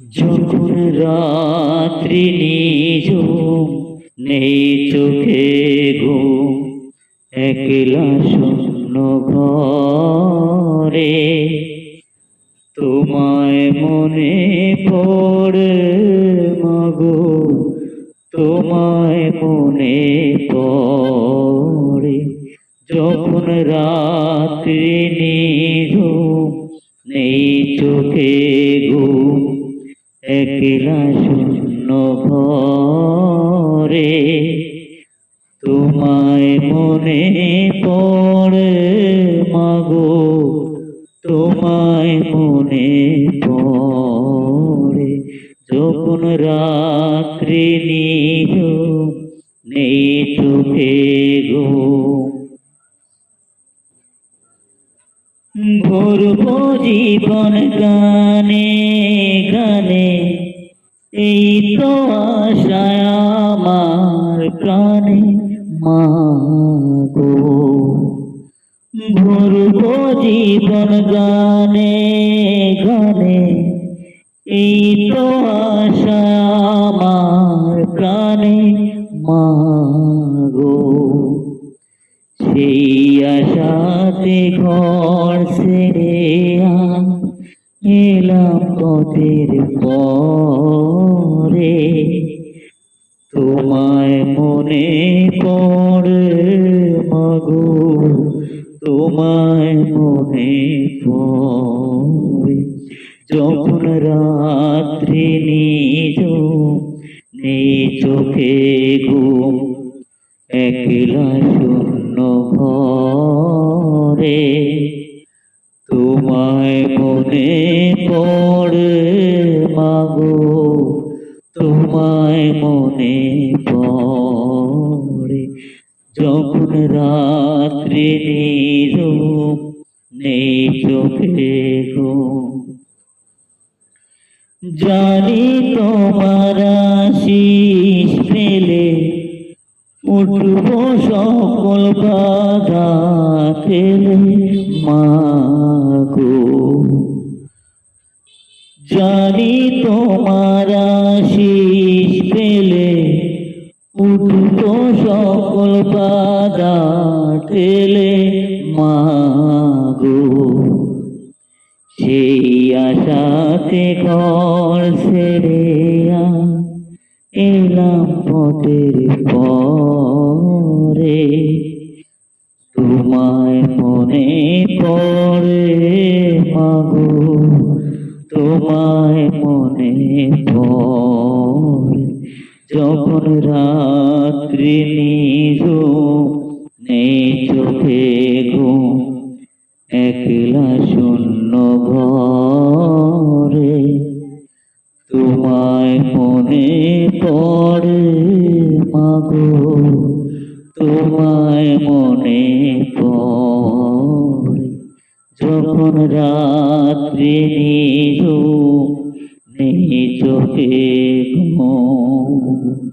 যখন রাত্রি নিজ নেই চোখে ঘুম, একলা শূন্য ঘরে। তোমায় মনে পড়ে মাগো, তোমায় মনে পড়ে। যখন রাত্রি নিঝুম নেই চোখে একলা শূন্য ঘরে তোমায় মনে পড়ে মাগো, তোমায় মনে পড়ে। যখন রাত্রি নিঝুম নেই চোখে ঘুম ভরব জীবন গানে গানে। এই তো আমার প্রাণে মাগো ভরব জীবন গানে গানে। এই তো আমার প্রাণে মাগো সেই আশাতে ঘর আ- এলাম পথের পরে। তোমায় মনে পড়ে মাগো, তোমায় মনে পড়ে। যখন রাত্রি নিজ নেই চোখে ঘুম, একলা শূন্য ঘরে তোমায় মনে পড়ে মাগো, তোমায় মনে পড়ে। যখন রাত্রি নিঝুম নেই চোখে ঘুম, জানি তোমার পেলে উঠব সকল বাধা ফেলে মাগো জানি তোমার আশিস পেলে উঠব সকল বাধা ঠেলে মাগো। সেই আশাতে ঘর ছেড়ে এলাম পথের পরে, তোমায় মনে পড়ে মাগো, তোমায় মনে পড়ে। যখন রাত্রি নিঝুম নেই চোখে ঘুম, একলা শূন্য ঘরে। তোমায় মনে পড়ে মাগো। তোমায় মনে পড়ে। যখন রাত্রি নিজ নেই চোখে ঘুম